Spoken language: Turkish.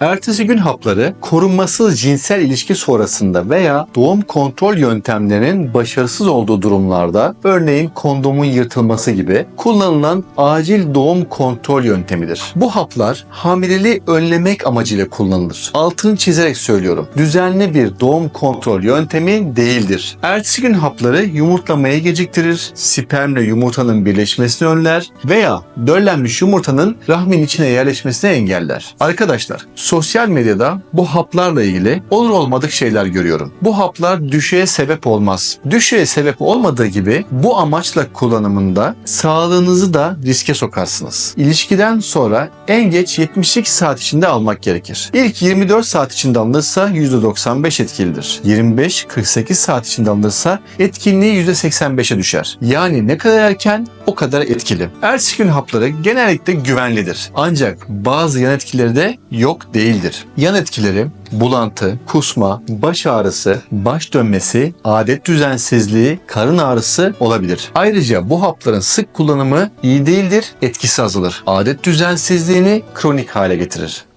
Ertesi gün hapları korunmasız cinsel ilişki sonrasında veya doğum kontrol yöntemlerinin başarısız olduğu durumlarda örneğin kondomun yırtılması gibi kullanılan acil doğum kontrol yöntemidir. Bu haplar hamileliği önlemek amacıyla kullanılır. Altını çizerek söylüyorum. Düzenli bir doğum kontrol yöntemi değildir. Ertesi gün hapları yumurtlamayı geciktirir, spermle yumurtanın birleşmesini önler veya döllenmiş yumurtanın rahmin içine yerleşmesini engeller. Arkadaşlar, sosyal medyada bu haplarla ilgili olur olmadık şeyler görüyorum. Bu haplar düşeye sebep olmaz. Düşeye sebep olmadığı gibi bu amaçla kullanımında sağlığınızı da riske sokarsınız. İlişkiden sonra en geç 72 saat içinde almak gerekir. İlk 24 saat içinde alınırsa %95 etkilidir. 25-48 saat içinde alınırsa etkinliği %85'e düşer. Yani ne kadar erken o kadar etkili. Ertesi hapları genellikle güvenlidir. Ancak bazı yan etkileri de yok değildir. Yan etkileri bulantı, kusma, baş ağrısı, baş dönmesi, adet düzensizliği, karın ağrısı olabilir. Ayrıca bu hapların sık kullanımı iyi değildir, etkisi azalır. Adet düzensizliğini kronik hale getirir.